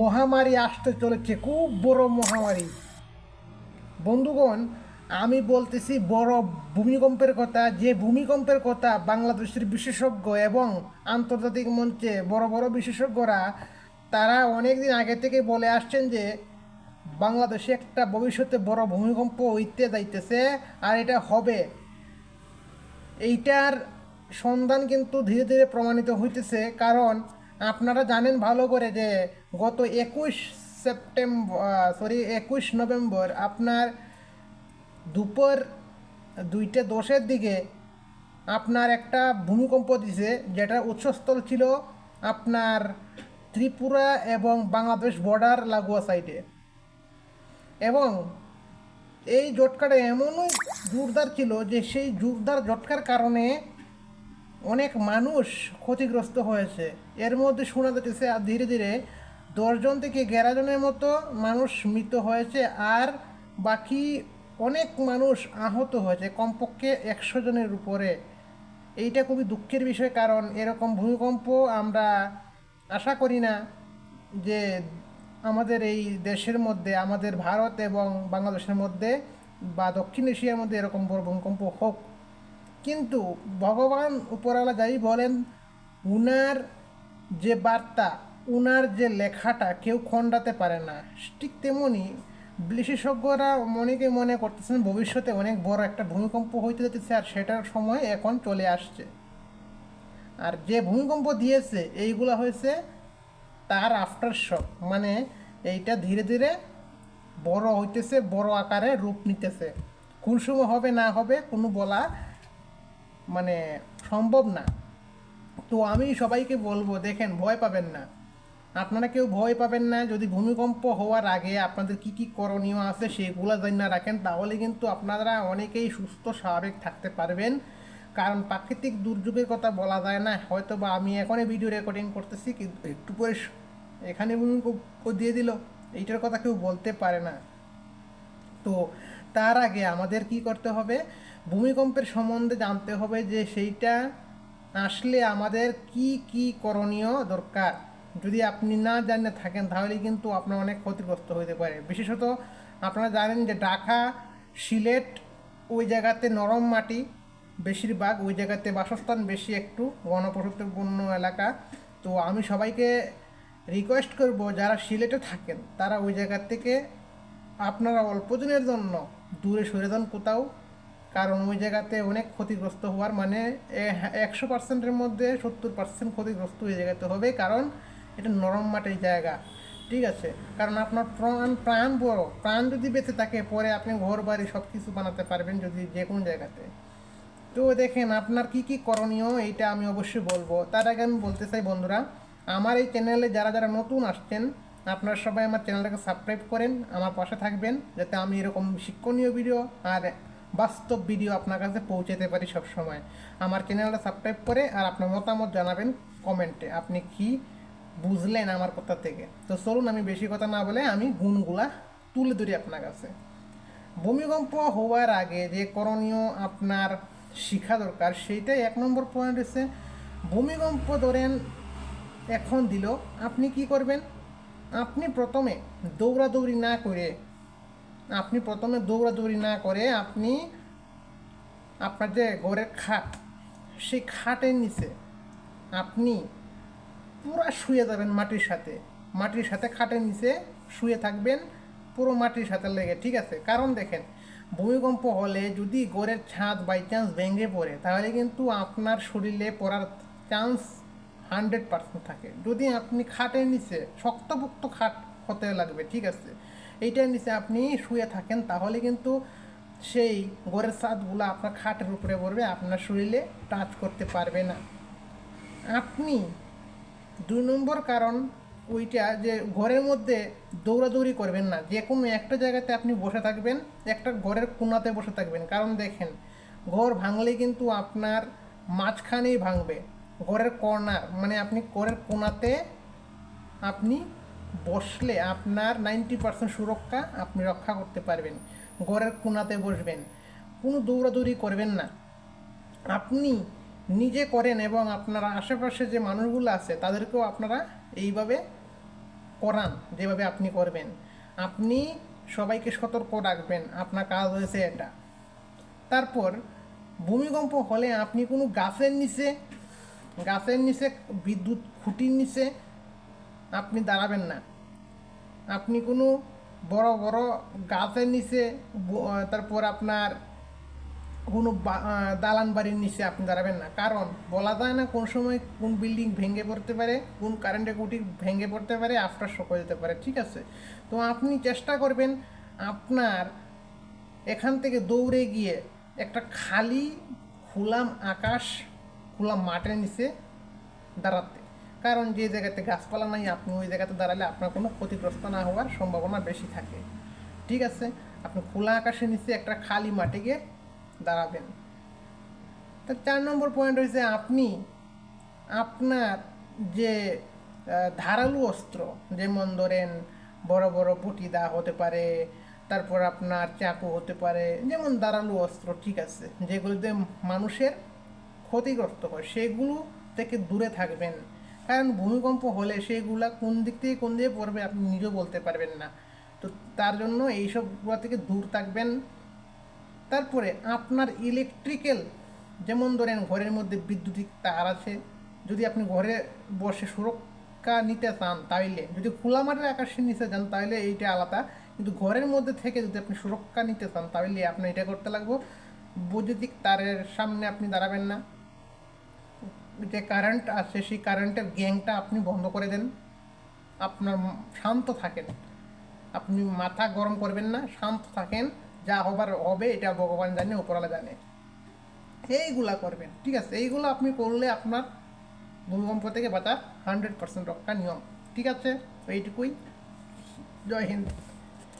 মহামারী আসতে চলেছে, খুব বড় মহামারী। বন্ধুগণ, আমি বলতেছি বড় ভূমিকম্পের কথা, যে ভূমিকম্পের কথা বাংলাদেশের বিশেষজ্ঞ এবং আন্তর্জাতিক মঞ্চে বড় বড় বিশেষজ্ঞরা, তারা অনেক দিন আগে থেকে বলে আসছেন যে বাংলাদেশে একটা ভবিষ্যতে বড় ভূমিকম্প হইতে যাইতেছে আর এটা হবে। এইটার সন্ধান কিন্তু ধীরে ধীরে প্রমাণিত হইতেছে, কারণ আপনারা জানেন ভালো করে যে গত একুশ সেপ্টেম্বর সরি একুশ নভেম্বর আপনার দুপুর দুইটা দশের দিকে আপনার একটা ভূমিকম্প দিছে, যেটা উৎসস্থল ছিল আপনার ত্রিপুরা এবং বাংলাদেশ বর্ডার লাগোয়া সাইডে এবং এই জটকাটা এমনই জোরদার ছিল যে সেই জোরদার জটকার কারণে অনেক মানুষ ক্ষতিগ্রস্ত হয়েছে। এর মধ্যে শোনা যাচ্ছে আর ধীরে ধীরে দশজন থেকে জনের মতো মানুষ মৃত হয়েছে, আর বাকি অনেক মানুষ আহত হয়েছে, কমপক্ষে একশো জনের উপরে। এইটা খুবই দুঃখের বিষয়, কারণ এরকম ভূমিকম্প আমরা আশা করি না যে আমাদের এই দেশের মধ্যে, আমাদের ভারত এবং বাংলাদেশের মধ্যে বা দক্ষিণ এশিয়ার মধ্যে এরকম বড় ভূমিকম্প হোক। কিন্তু ভগবান উপরওয়ালা যাই বলেন, উনার যে বার্তা, উনার যে লেখাটা কেউ খণ্ডাতে পারে না। ঠিক তেমনি বিশেষজ্ঞরা অনেকে মনে করতেছেন, ভবিষ্যতে অনেক বড় একটা ভূমিকম্প হইতে যেতেছে আর সেটার সময় এখন চলে আসছে। আর যে ভূমিকম্প দিয়েছে, এইগুলা হয়েছে তার আফটার শক মানে এইটা ধীরে ধীরে বড় হইতেছে, বড় আকারে রূপ নিতেছে। কোন সময় হবে, না হবে, কোনো বলা মানে সম্ভব না। তো আমি সবাইকে বলব, দেখেন, ভয় পাবেন না। আপনারা কেউ ভয় পাবেন না, যদি ভূমিকম্প হওয়ার আগে আপনাদের কি কি করণীয় আছে সেগুলো জানা রাখেন, তাহলে কিন্তু আপনারা অনেকেই সুস্থ, স্বাভাবিক থাকতে পারবেন। কারণ প্রাকৃতিক দুর্যোগের কথা বলা যায় না হয়তো বা আমি এখনই ভিডিও রেকর্ডিং করতেছি, কিন্তু একটু পরে এখানে ভূমিকম্প দিয়ে দিল, এইটার কথা কেউ বলতে পারে না। তো তার আগে আমাদের কি করতে হবে? ভূমিকম্পের সম্বন্ধে জানতে হবে যে সেইটা আসলে আমাদের কি কি করণীয় দরকার। যদি আপনি না জানে থাকেন, তাহলে কিন্তু আপনার অনেক ক্ষতিগ্রস্ত হতে পারে। বিশেষত আপনারা জানেন যে ঢাকা, সিলেট ওই জায়গাতে নরম মাটি, বেশিরভাগ ওই জায়গাতে বাসস্থান বেশি একটু গণপ্রযুক্তিপূর্ণ এলাকা। তো আমি সবাইকে রিকোয়েস্ট করব, যারা সিলেটে থাকেন, তারা ওই জায়গা থেকে আপনারা অল্প দিনের জন্য দূরে সরে যান কোথাও। কারণ ওই জায়গাতে অনেক ক্ষতিগ্রস্ত হওয়ার মানে একশো পার্সেন্টের মধ্যে সত্তর পার্সেন্ট ক্ষতিগ্রস্ত ওই জায়গাতে হবে, কারণ এটা নরম মাটির জায়গা। ঠিক আছে? কারণ আপনার প্রাণ প্রাণ বড়। প্রাণ যদি বেঁচে থাকে, পরে আপনি ঘর বাড়ি সব কিছু বানাতে পারবেন যদি যে কোনো জায়গাতে। তো দেখেন, আপনার কি কি করণীয় এইটা আমি অবশ্যই বলব। তার আগে আমি বলতে চাই বন্ধুরা, আমার এই চ্যানেলে যারা যারা নতুন আসছেন আপনারা সবাই আমার চ্যানেলটাকে সাবস্ক্রাইব করেন, আমার পাশে থাকবেন, যাতে আমি এরকম শিক্ষণীয় ভিডিও আর বাস্তব ভিডিও আপনার কাছে পৌঁছাতে পারি সব সময় আমার চ্যানেলটা সাবস্ক্রাইব করে আর আপনার মতামত জানাবেন কমেন্টে, আপনি কি বুঝলেন আমার কথা থেকে? তো চলুন, আমি বেশি কথা না বলে আমি গুণগুলা তুলে ধরি আপনার কাছে। ভূমিকম্প হওয়ার আগে যে করণীয় আপনার শিখা দরকার, সেইটাই এক নম্বর পয়েন্ট হচ্ছে, ভূমিকম্প ধরেন এখন দিল, আপনি কি করবেন? আপনি প্রথমে দৌড়াদৌড়ি না করে, আপনি প্রথমে দৌড়াদৌড়ি না করে আপনি আপনার যে ঘরের খাট, সেই খাটের নিচে আপনি পুরো শুয়ে যাবেন মাটির সাথে। মাটির সাথে খাটের নিচে শুয়ে থাকবেন, পুরো মাটির সাথে লেগে, ঠিক আছে? কারণ দেখেন, ভূমিকম্প হলে যদি ঘরের ছাদ বাই চান্স ভেঙে পড়ে, তাহলে কিন্তু আপনার শরীরে পড়ার চান্স হান্ড্রেড পার্সেন্ট থাকে। যদি আপনি খাটের নিচে শক্তপোক্ত খাট হতে লাগবে, ঠিক আছে, এইটার নিচে আপনি শুয়ে থাকেন, তাহলে কিন্তু সেই ঘরের ছাদগুলো আপনার খাটের উপরে পড়বে, আপনার শরীরে টাচ করতে পারবে না। আপনি দুই নম্বর কারণ ওইটা যে ঘরের মধ্যে দৌড়াদৌড়ি করবেন না, যে কোনো একটা জায়গাতে আপনি বসে থাকবেন, একটা ঘরের কোনাতে বসে থাকবেন। কারণ দেখেন, ঘর ভাঙলে কিন্তু আপনার মাঝখানেই ভাঙবে। ঘরের কর্নার মানে আপনি ঘরের কোনাতে আপনি বসলে আপনার নাইনটি পার্সেন্ট সুরক্ষা আপনি রক্ষা করতে পারবেন। ঘরের কোনাতে বসবেন। কোনো দৌড়াদৌড়ি করবেন না। আপনি নিজে করেন এবং আপনার আশেপাশে যে মানুষগুলো আছে, তাদেরকেও আপনারা এইভাবে করান, যেভাবে আপনি করবেন। আপনি সবাইকে সতর্ক রাখবেন, আপনার কাজ হয়েছে এটা। তারপর ভূমিকম্প হলে আপনি কোনো গাছের নিচে গাছের নিচে, বিদ্যুৎ খুঁটির নিচে আপনি দাঁড়াবেন না। আপনি কোনো বড় বড় গাছের নিচে তারপর আপনার কোনো দালান বাড়ির নিচে আপনি দাঁড়াবেন না। কারণ বলা যায় না কোন সময় কোন বিল্ডিং ভেঙে পড়তে পারে, কোন কারেন্টের খুঁটি ভেঙে পড়তে পারে, আফটার শক যেতে পারে, ঠিক আছে? তো আপনি চেষ্টা করবেন আপনার এখান থেকে দৌড়ে গিয়ে একটা খালি, খোলাম আকাশ খোলা মাঠের নিচে দাঁড়াতে। কারণ যে জায়গাতে গাছপালা নাই, আপনি ওই জায়গাতে দাঁড়ালে আপনার কোনো ক্ষতিগ্রস্ত না হওয়ার সম্ভাবনা বেশি থাকে। ঠিক আছে? আপনি খোলা আকাশের নিচে একটা খালি মাঠে গিয়ে দাঁড়াবেন। তো চার নম্বর পয়েন্ট হয়েছে আপনি, আপনার যে ধারালো অস্ত্র, যেমন ধরেন বড় বড় পুটিদা হতে পারে, তারপর আপনার চাকু হতে পারে, যেমন ধারালো অস্ত্র, ঠিক আছে? যেগুলোতে মানুষের ক্ষতিগ্রস্ত হয়, সেগুলো থেকে দূরে থাকবেন। কারণ ভূমিকম্প হলে সেগুলা কোন দিক থেকে কোন দিকে পড়বে আপনি নিজেও বলতে পারবেন না। তো তার জন্য এইসবগুলো থেকে দূর থাকবেন। তারপরে আপনার ইলেকট্রিক্যাল যেমন ধরেন ঘরের মধ্যে বিদ্যুতিক তার আছে, যদি আপনি ঘরে বসে সুরক্ষা নিতে চান তাইলে, যদি খোলা মাঠের আকাশের নিচে যান তাহলে এইটা আলাদা। কিন্তু ঘরের মধ্যে থেকে যদি আপনি সুরক্ষা নিতে চান তাহলে আপনি এটা করতে লাগবো। বৈদ্যুতিক তারের সামনে আপনি দাঁড়াবেন না। যে কারেন্ট আছে, সেই কারেন্টের গ্যাংটা আপনি বন্ধ করে দেন। আপনার শান্ত থাকেন। আপনি মাথা গরম করবেন না, শান্ত থাকেন। যা হবার হবে, এটা ভগবান জানে, উপরওয়ালা জানে। এইগুলা করবেন, ঠিক আছে? এইগুলো আপনি করলে আপনার ভূমিকম্প থেকে বাঁচার হান্ড্রেড পার্সেন্ট রক্ষা নিয়ম, ঠিক আছে? এইটুকুই। জয় হিন্দ।